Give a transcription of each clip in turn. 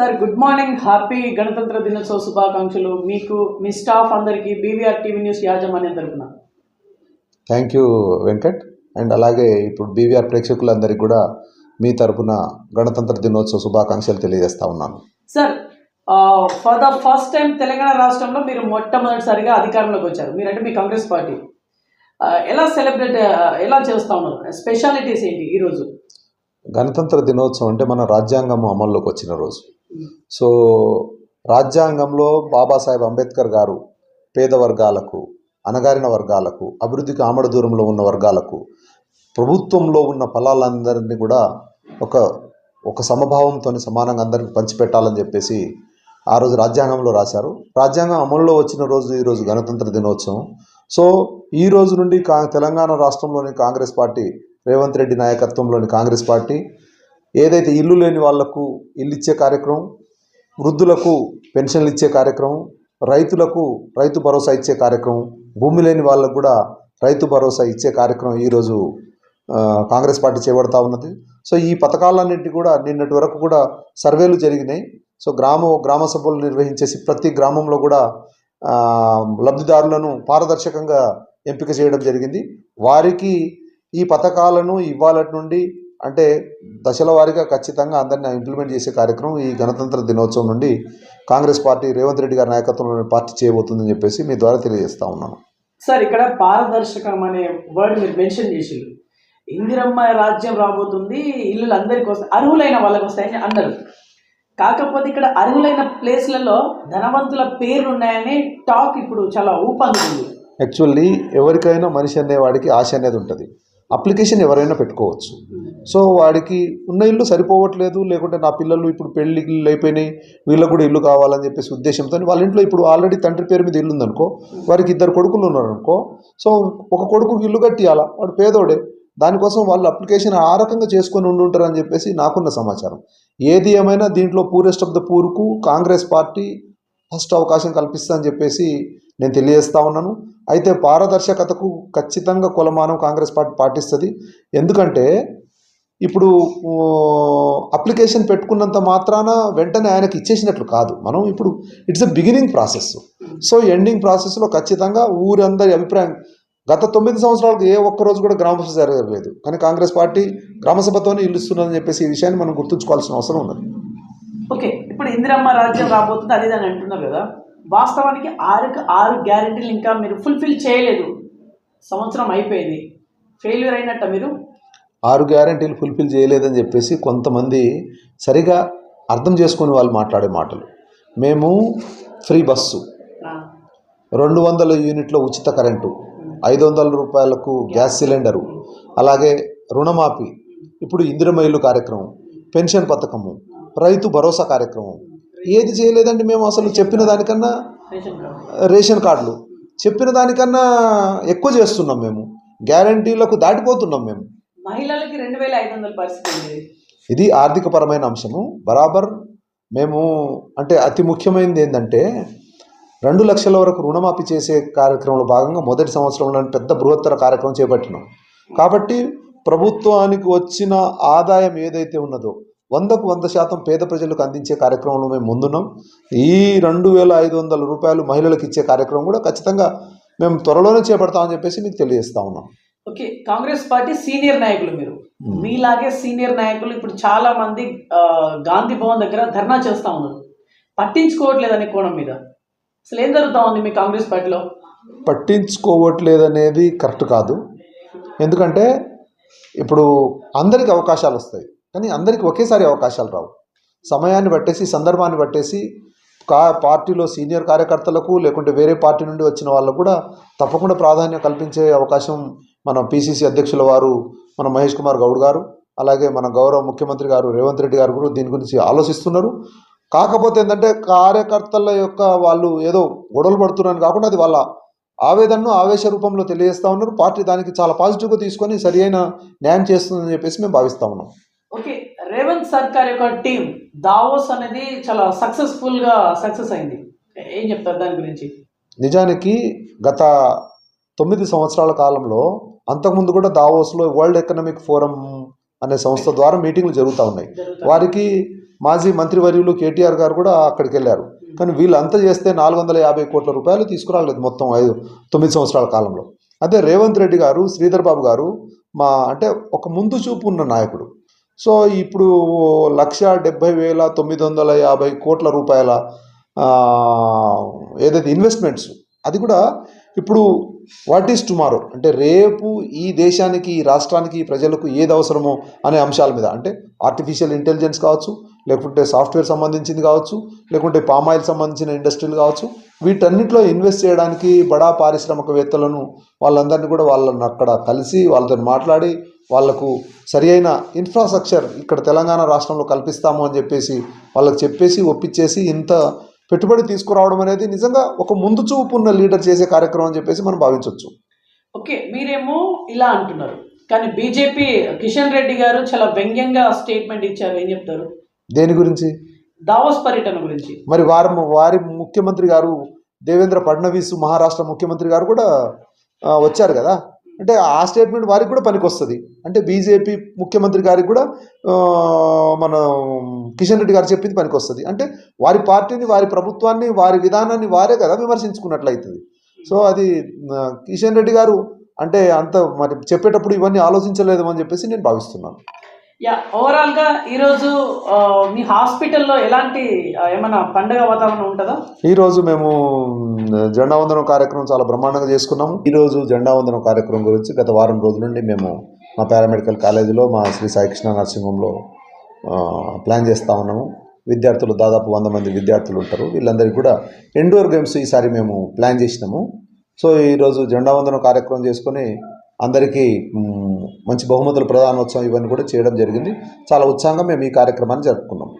Sir good morning. Happy గణతంత్ర దినోత్సవ శుభాకాంక్షలు. మీకు మీ స్టాఫ్ అందరికీ బీవీఆర్ టీవీ న్యూస్ యాజమాన్యం తరపున. Thank you Venkat. అండ్ అలాగే ఇప్పుడు బీవీఆర్ ప్రేక్షకులందరికీ కూడా మీ తరపున గణతంత్ర దినోత్సవ శుభాకాంక్షలు తెలియజేస్తా ఉన్నాను. Sir for the first time Telangana రాష్ట్రంలో మీరు మొట్టమొదటిసారిగా అధికారంలోకి వచ్చారు. మీరంటే మీ కాంగ్రెస్ పార్టీ. ఎలా సెలబ్రేట్ ఎలా చేస్తా ఉన్నారు? స్పెషాలిటీస్ ఏంటి ఈరోజు గణతంత్ర దినోత్సవం అంటే మన రాజ్యాంగం అమల్లోకి వచ్చిన రోజు. సో రాజ్యాంగంలో బాబాసాహెబ్ అంబేద్కర్ గారు పేద వర్గాలకు అణగారిన వర్గాలకు అభివృద్ధికి ఆమడ దూరంలో ఉన్న వర్గాలకు ప్రభుత్వంలో ఉన్న ఫలాలందరినీ కూడా ఒక ఒక సమభావంతో సమానంగా అందరికీ పంచిపెట్టాలని చెప్పేసి ఆ రోజు రాజ్యాంగంలో రాశారు. రాజ్యాంగం అమల్లో వచ్చిన రోజు ఈరోజు గణతంత్ర దినోత్సవం. సో ఈ రోజు నుండి కా తెలంగాణ రాష్ట్రంలోని కాంగ్రెస్ పార్టీ రేవంత్ రెడ్డి నాయకత్వంలోని కాంగ్రెస్ పార్టీ ఏదైతే ఇల్లు లేని వాళ్ళకు ఇల్లు ఇచ్చే కార్యక్రమం వృద్ధులకు పెన్షన్లు ఇచ్చే కార్యక్రమం రైతులకు రైతు భరోసా ఇచ్చే కార్యక్రమం భూమి లేని వాళ్ళకు కూడా రైతు భరోసా ఇచ్చే కార్యక్రమం ఈరోజు కాంగ్రెస్ పార్టీ చేపడతా ఉన్నది. సో ఈ పథకాలన్నింటి కూడా నిన్నటి వరకు కూడా సర్వేలు జరిగినాయి. సో గ్రామ గ్రామ సభలు నిర్వహించేసి ప్రతి గ్రామంలో కూడా లబ్ధిదారులను పారదర్శకంగా ఎంపిక చేయడం జరిగింది. వారికి ఈ పథకాలను ఇవాళ నుండి అంటే దశల వారీగా ఖచ్చితంగా అందరినీ ఇంప్లిమెంట్ చేసే కార్యక్రమం ఈ గణతంత్ర దినోత్సవం నుండి కాంగ్రెస్ పార్టీ రేవంత్ రెడ్డి గారి నాయకత్వంలోని పార్టీ చేయబోతుందని చెప్పేసి మీ ద్వారా తెలియజేస్తా ఉన్నాను. సార్ ఇక్కడ పారదర్శకం అనే వర్డ్ మీరు మెన్షన్ చేసిండ్రు. ఇందిరమ్మ రాజ్యం రాబోతుంది ఇల్లులు అందరికి వస్తాయి అర్హులైన వాళ్ళకి వస్తాయని అన్నారు. కాకపోతే ఇక్కడ అర్హులైన ప్లేస్లలో ధనవంతుల పేర్లు ఉన్నాయని టాక్ ఇప్పుడు చాలా ఊపందుకుంది. యాక్చువల్లీ ఎవరికైనా మనిషి అనేవాడికి ఆశ అనేది ఉంటుంది. అప్లికేషన్ ఎవరైనా పెట్టుకోవచ్చు. సో వాడికి ఉన్న ఇల్లు సరిపోవట్లేదు లేకుంటే నా పిల్లలు ఇప్పుడు పెళ్ళి ఇల్లు అయిపోయినాయి వీళ్ళకు కూడా ఇల్లు కావాలని చెప్పేసి ఉద్దేశంతో వాళ్ళ ఇంట్లో ఇప్పుడు ఆల్రెడీ తండ్రి పేరు మీద ఇల్లు ఉందనుకో వారికి ఇద్దరు కొడుకులు ఉన్నారనుకో సో ఒక కొడుకుకి ఇల్లు కట్టియాలా? వాడు పేదోడే. దానికోసం వాళ్ళు అప్లికేషన్ ఆ రకంగా చేసుకొని ఉండి ఉంటారని చెప్పేసి నాకున్న సమాచారం. ఏది ఏమైనా దీంట్లో పూరెస్ట్ ఆఫ్ ద పూర్కు కాంగ్రెస్ పార్టీ ఫస్ట్ అవకాశం కల్పిస్తుందని చెప్పేసి నేను తెలియజేస్తా ఉన్నాను. అయితే పారదర్శకతకు ఖచ్చితంగా కులమానం కాంగ్రెస్ పార్టీ పాటిస్తుంది. ఎందుకంటే ఇప్పుడు అప్లికేషన్ పెట్టుకున్నంత మాత్రాన వెంటనే ఆయనకి ఇచ్చేసినట్లు కాదు. మనం ఇప్పుడు it's a beginning process. So ending ప్రాసెస్లో ఖచ్చితంగా ఊరందరి అభిప్రాయం గత తొమ్మిది సంవత్సరాలకు ఏ ఒక్క రోజు కూడా గ్రామసభ జరగలేదు. కానీ కాంగ్రెస్ పార్టీ గ్రామసభతోనే ఇల్లుస్తుందని చెప్పేసి ఈ విషయాన్ని మనం గుర్తుంచుకోవాల్సిన అవసరం ఉన్నది. ఓకే. ఇప్పుడు ఇందిరమ్మ రాజ్యం రాబోతుంది అది అని అంటున్నారు కదా. వాస్తవానికి ఆరు ఆరు గ్యారెంటీలు ఇంకా మీరు ఫుల్ఫిల్ చేయలేదు. సంవత్సరం అయిపోయింది. ఫెయిల్యూర్ అయినట్ట మీరు. ఆరు గ్యారంటీలు ఫుల్ఫిల్ చేయలేదని చెప్పేసి కొంతమంది సరిగా అర్థం చేసుకుని వాళ్ళు మాట్లాడే మాటలు. మేము ఫ్రీ బస్సు రెండు వందల యూనిట్ల ఉచిత కరెంటు. ఐదు వందల రూపాయలకు గ్యాస్ సిలిండరు. అలాగే రుణమాఫీ. ఇప్పుడు ఇందిరమ ఇల్లు కార్యక్రమం. పెన్షన్ పథకము. రైతు భరోసా కార్యక్రమం. ఏది చేయలేదండి మేము అసలు చెప్పిన దానికన్నా రేషన్ కార్డు. రేషన్ కార్డులు. చెప్పిన దానికన్నా ఎక్కువ చేస్తున్నాం మేము. గ్యారంటీలకు దాటిపోతున్నాం మేము. మహిళలకి రెండు వేల ఐదు వందల పరిస్థితి ఉంది ఇది ఆర్థికపరమైన అంశము. బరాబర్ మేము అంటే అతి ముఖ్యమైనది ఏంటంటే రెండు లక్షల వరకు రుణమాఫీ చేసే కార్యక్రమంలో భాగంగా మొదటి సంవత్సరంలో పెద్ద బృహత్తర కార్యక్రమం చేపట్టినాం. కాబట్టి ప్రభుత్వానికి వచ్చిన ఆదాయం ఏదైతే ఉన్నదో వందకు వంద శాతం పేద ప్రజలకు అందించే కార్యక్రమంలో మేము ముందున్నాం. ఈ రెండు వేల ఐదు వందల రూపాయలు మహిళలకు ఇచ్చే కార్యక్రమం కూడా ఖచ్చితంగా మేము త్వరలోనే చేపడతామని చెప్పేసి మీకు తెలియజేస్తా ఉన్నాం. ఓకే కాంగ్రెస్ పార్టీ సీనియర్ నాయకులు మీరు. మీలాగే సీనియర్ నాయకులు ఇప్పుడు చాలా మంది గాంధీ భవన్ దగ్గర ధర్నా చేస్తా ఉన్నారు. పట్టించుకోవట్లేదు అనే కోణం మీద. అసలు ఏం జరుగుతా ఉంది మీ కాంగ్రెస్ పార్టీలో? పట్టించుకోవట్లేదనేది కరెక్ట్ కాదు. ఎందుకంటే ఇప్పుడు అందరికి అవకాశాలు వస్తాయి. కానీ అందరికీ ఒకేసారి అవకాశాలు రావు. సమయాన్ని బట్టేసి సందర్భాన్ని బట్టేసి కా పార్టీలో సీనియర్ కార్యకర్తలకు లేకుంటే వేరే పార్టీ నుండి వచ్చిన వాళ్ళకు కూడా తప్పకుండా ప్రాధాన్యం కల్పించే అవకాశం మన పిసిసి అధ్యక్షుల వారు మన మహేష్ కుమార్ గౌడ్ గారు అలాగే మన గౌరవ ముఖ్యమంత్రి గారు రేవంత్ రెడ్డి గారు కూడా దీని గురించి ఆలోచిస్తున్నారు. కాకపోతే ఏంటంటే కార్యకర్తల యొక్క వాళ్ళు ఏదో గొడవలు పడుతున్నారని కాకుండా అది వాళ్ళ ఆవేదనను ఆవేశ రూపంలో తెలియజేస్తా ఉన్నారు. పార్టీ దానికి చాలా పాజిటివ్గా తీసుకొని సరి అయిన న్యాయం చేస్తుందని చెప్పేసి మేము భావిస్తూ ఉన్నాం. ఓకే రేవంత్ సర్కార్ యొక్క టీం దావోస్ అనేది చాలా సక్సెస్ఫుల్గా సక్సెస్ అయింది. ఏం చెప్తారు దాని గురించి? నిజానికి గత తొమ్మిది సంవత్సరాల కాలంలో అంతకుముందు కూడా దావోస్లో వరల్డ్ ఎకనామిక్ ఫోరం అనే సంస్థ ద్వారా మీటింగ్లు జరుగుతూ ఉన్నాయి. వారికి మాజీ మంత్రివర్యులు కేటీఆర్ గారు కూడా అక్కడికి వెళ్ళారు. కానీ వీళ్ళంతా చేస్తే నాలుగు వందల యాభై కోట్ల రూపాయలు తీసుకురాలేదు మొత్తం ఐదు తొమ్మిది సంవత్సరాల కాలంలో. అదే రేవంత్ రెడ్డి గారు శ్రీధర్ బాబు గారు మా అంటే ఒక ముందు చూపు ఉన్న నాయకుడు. సో ఇప్పుడు లక్ష డెబ్బై వేల తొమ్మిది వందల యాభై కోట్ల రూపాయల ఏదైతే ఇన్వెస్ట్మెంట్స్ అది కూడా ఇప్పుడు వాట్ ఈస్ టుమారో అంటే రేపు ఈ దేశానికి ఈ రాష్ట్రానికి ప్రజలకు ఏది అవసరమో అనే అంశాల మీద అంటే ఆర్టిఫిషియల్ ఇంటెలిజెన్స్ కావచ్చు లేకుంటే సాఫ్ట్వేర్ సంబంధించింది కావచ్చు లేకుంటే పామాయిల్ సంబంధించిన ఇండస్ట్రీలు కావచ్చు వీటన్నిటిలో ఇన్వెస్ట్ చేయడానికి బడా పారిశ్రామికవేత్తలను వాళ్ళందరినీ కూడా వాళ్ళని అక్కడ కలిసి వాళ్ళతో మాట్లాడి వాళ్ళకు సరి అయిన ఇన్ఫ్రాస్ట్రక్చర్ ఇక్కడ తెలంగాణ రాష్ట్రంలో కల్పిస్తాము అని చెప్పేసి వాళ్ళకి చెప్పేసి ఒప్పించేసి ఇంత పెట్టుబడి తీసుకురావడం అనేది నిజంగా ఒక ముందు చూపు ఉన్న లీడర్ చేసే కార్యక్రమం అని చెప్పేసి మనం భావించవచ్చు ఓకే మీరేమో ఇలా అంటున్నారు. కానీ బీజేపీ కిషన్ రెడ్డి గారు చాలా వ్యంగ్యంగా స్టేట్మెంట్ ఇచ్చారు. ఏం చెప్తారు? దేని గురించి? దావోస్ పర్యటన గురించి. మరి వారి వారి ముఖ్యమంత్రి గారు దేవేంద్ర ఫడ్నవీస్ మహారాష్ట్ర ముఖ్యమంత్రి గారు కూడా వచ్చారు కదా? అంటే ఆ స్టేట్మెంట్ వారికి కూడా పనికొస్తుంది. అంటే బీజేపీ ముఖ్యమంత్రి గారికి కూడా మన కిషన్ రెడ్డి గారు చెప్పింది పనికొస్తుంది. అంటే వారి పార్టీని వారి ప్రభుత్వాన్ని వారి విధానాన్ని వారే కదా విమర్శించుకున్నట్లు అవుతుంది సో అది కిషన్ రెడ్డి గారు అంటే అంత మరి చెప్పేటప్పుడు ఇవన్నీ ఆలోచించలేదు అని చెప్పేసి నేను భావిస్తున్నాను. యా ఓవరాల్గా ఈరోజు మీ హాస్పిటల్లో ఎలాంటి ఏమైనా పండుగ వాతావరణం ఉంటుందా? ఈరోజు మేము జెండా వందనం కార్యక్రమం చాలా బ్రహ్మాండంగా చేసుకున్నాము. ఈరోజు జెండా వందనం కార్యక్రమం గురించి గత వారం రోజుల నుండి మేము మా పారామెడికల్ కాలేజీలో మా శ్రీ సాయికృష్ణ నర్సింహంలో ప్లాన్ చేస్తూ ఉన్నాము. విద్యార్థులు దాదాపు వంద మంది విద్యార్థులు ఉంటారు. వీళ్ళందరికీ కూడా ఇండోర్ గేమ్స్ ఈసారి మేము ప్లాన్ చేసినాము. సో ఈరోజు జెండా వందనం కార్యక్రమం చేసుకొని అందరికీ మంచి బహుమతుల ప్రధానోత్సవం ఇవన్నీ కూడా చేయడం జరిగింది. చాలా ఉత్సాహంగా మేము ఈ కార్యక్రమాన్ని జరుపుకున్నాం.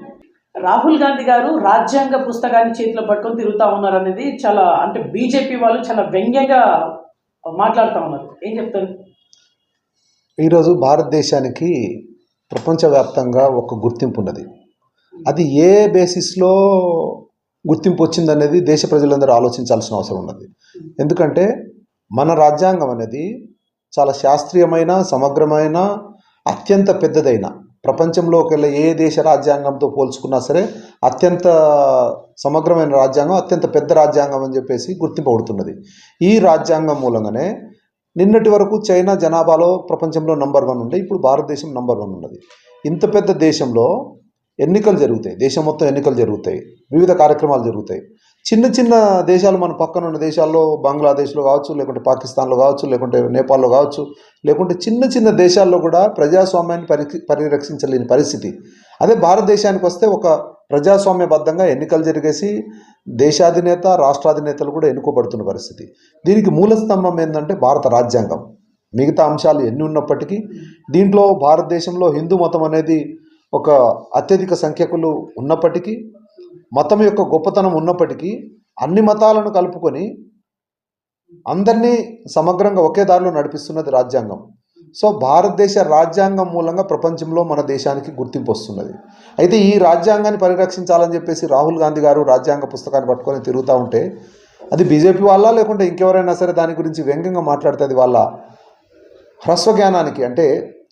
రాహుల్ గాంధీ గారు రాజ్యాంగ పుస్తకాన్ని చేతిలో పట్టుకొని తిరుగుతా ఉన్నారు అనేది చాలా అంటే బీజేపీ వాళ్ళు చాలా వ్యంగ్యంగా మాట్లాడుతూ ఉన్నారు. ఏం చెప్తారు? ఈరోజు భారతదేశానికి ప్రపంచవ్యాప్తంగా ఒక గుర్తింపు ఉన్నది. అది ఏ బేసిస్లో గుర్తింపు వచ్చిందనేది దేశ ప్రజలందరూ ఆలోచించాల్సిన అవసరం ఉన్నది. ఎందుకంటే మన రాజ్యాంగం అనేది చాలా శాస్త్రీయమైన సమగ్రమైన అత్యంత పెద్దదైన ప్రపంచంలోకెళ్ళ ఏ దేశ రాజ్యాంగంతో పోల్చుకున్నా సరే అత్యంత సమగ్రమైన రాజ్యాంగం అత్యంత పెద్ద రాజ్యాంగం అని చెప్పేసి గుర్తింపబడుతున్నది. ఈ రాజ్యాంగం మూలంగానే నిన్నటి వరకు చైనా జనాభాలో ప్రపంచంలో నంబర్ వన్ ఉండే ఇప్పుడు భారతదేశం నంబర్ వన్ ఉన్నది. ఇంత పెద్ద దేశంలో ఎన్నికలు జరుగుతాయి దేశం మొత్తం ఎన్నికలు జరుగుతాయి వివిధ కార్యక్రమాలు జరుగుతాయి. చిన్న చిన్న దేశాలు మన పక్కన ఉన్న దేశాల్లో బంగ్లాదేశ్లో కావచ్చు లేకుంటే పాకిస్తాన్లో కావచ్చు లేకుంటే నేపాల్లో కావచ్చు లేకుంటే చిన్న చిన్న దేశాల్లో కూడా ప్రజాస్వామ్యాన్ని పరి పరిరక్షించలేని పరిస్థితి. అదే భారతదేశానికి వస్తే ఒక ప్రజాస్వామ్యబద్ధంగా ఎన్నికలు జరిగేసి దేశాధినేత రాష్ట్రాధినేతలు కూడా ఎన్నుకోబడుతున్న పరిస్థితి. దీనికి మూల స్తంభం ఏంటంటే భారత రాజ్యాంగం. మిగతా అంశాలు ఎన్ని ఉన్నప్పటికీ దీంట్లో భారతదేశంలో హిందూ మతం అనేది ఒక అత్యధిక సంఖ్యకులు ఉన్నప్పటికీ మతం యొక్క గొప్పతనం ఉన్నప్పటికీ అన్ని మతాలను కలుపుకొని అందరినీ సమగ్రంగా ఒకే దారిలో నడిపిస్తున్నది రాజ్యాంగం. సో భారతదేశ రాజ్యాంగం మూలంగా ప్రపంచంలో మన దేశానికి గుర్తింపు వస్తున్నది. అయితే ఈ రాజ్యాంగాన్ని పరిరక్షించాలని చెప్పేసి రాహుల్ గాంధీ గారు రాజ్యాంగ పుస్తకాన్ని పట్టుకొని తిరుగుతూ ఉంటే అది బీజేపీ వాళ్ళ లేకుంటే ఇంకెవరైనా సరే దాని గురించి వ్యంగ్యంగా మాట్లాడితే అది వాళ్ళ హ్రస్వ జ్ఞానానికి అంటే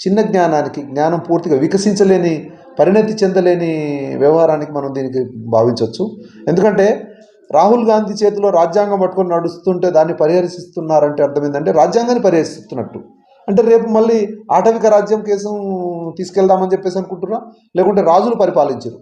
చిన్న జ్ఞానానికి జ్ఞానం పూర్తిగా వికసించలేని పరిణతి చెందలేని వ్యవహారానికి మనం దీనికి భావించవచ్చు. ఎందుకంటే రాహుల్ గాంధీ చేతిలో రాజ్యాంగం పట్టుకొని నడుస్తుంటే దాన్ని పరిహరిస్తున్నారంటే అర్థం ఏంటంటే రాజ్యాంగాన్ని పరిహరిస్తున్నట్టు. అంటే రేపు మళ్ళీ ఆటవిక రాజ్యం కేసు తీసుకెళ్దామని చెప్పేసి అనుకుంటున్నా? లేకుంటే రాజులు పరిపాలించరు.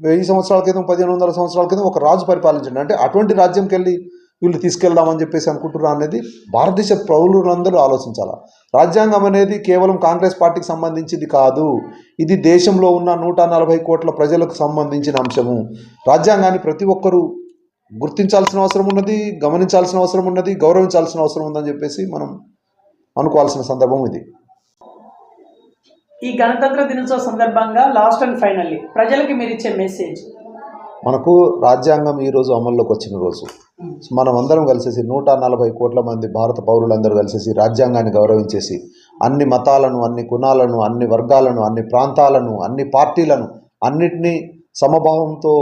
వెయ్యి సంవత్సరాల క్రితం పదిహేను వందల సంవత్సరాల క్రితం ఒక రాజు పరిపాలించండి. అంటే అటువంటి రాజ్యంకి వెళ్ళి వీళ్ళు తీసుకెళ్దామని చెప్పేసి అనుకుంటున్నా అనేది భారతదేశ పౌరులందరూ ఆలోచించాలి? రాజ్యాంగం అనేది కేవలం కాంగ్రెస్ పార్టీకి సంబంధించింది కాదు. ఇది దేశంలో ఉన్న నూట నలభై కోట్ల ప్రజలకు సంబంధించిన అంశము. రాజ్యాంగాన్ని ప్రతి ఒక్కరూ గుర్తించాల్సిన అవసరం ఉన్నది గమనించాల్సిన అవసరం ఉన్నది గౌరవించాల్సిన అవసరం ఉందని చెప్పేసి మనం అనుకోవాల్సిన సందర్భం ఇది. ఈ గణతంత్ర దినోత్సవ సందర్భంగా లాస్ట్ అండ్ ఫైనల్లీ ప్రజలకి మీరు ఇచ్చే మెసేజ్ మనకు రాజ్యాంగం ఈరోజు అమల్లోకి వచ్చిన రోజు. మనం అందరం కలిసేసి నూట నలభై కోట్ల మంది భారత పౌరులందరూ కలిసేసి రాజ్యాంగాన్ని గౌరవించేసి అన్ని మతాలను అన్ని కులాలను అన్ని వర్గాలను అన్ని ప్రాంతాలను అన్ని పార్టీలను అన్నిటినీ సమభావంతో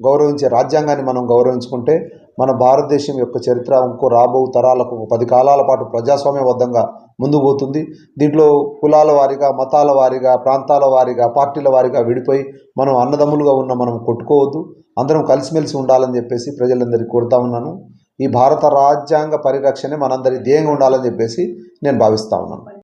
గౌరవించే రాజ్యాంగాన్ని మనం గౌరవించుకుంటే మన భారతదేశం యొక్క చరిత్ర ఇంకో రాబో తరాలకు ఒక పది కాలాల పాటు ప్రజాస్వామ్యబద్ధంగా ముందుకు పోతుంది. దీంట్లో కులాల వారీగా మతాల వారీగా ప్రాంతాల వారీగా పార్టీల వారీగా విడిపోయి మనం అన్నదమ్ములుగా ఉన్న మనం కొట్టుకోవద్దు. అందరం కలిసిమెలిసి ఉండాలని చెప్పేసి ప్రజలందరికీ కోరుతా ఉన్నాను. ఈ భారత రాజ్యాంగ పరిరక్షణే మనందరి ధ్యేయంగా ఉండాలని చెప్పేసి నేను భావిస్తా ఉన్నాను.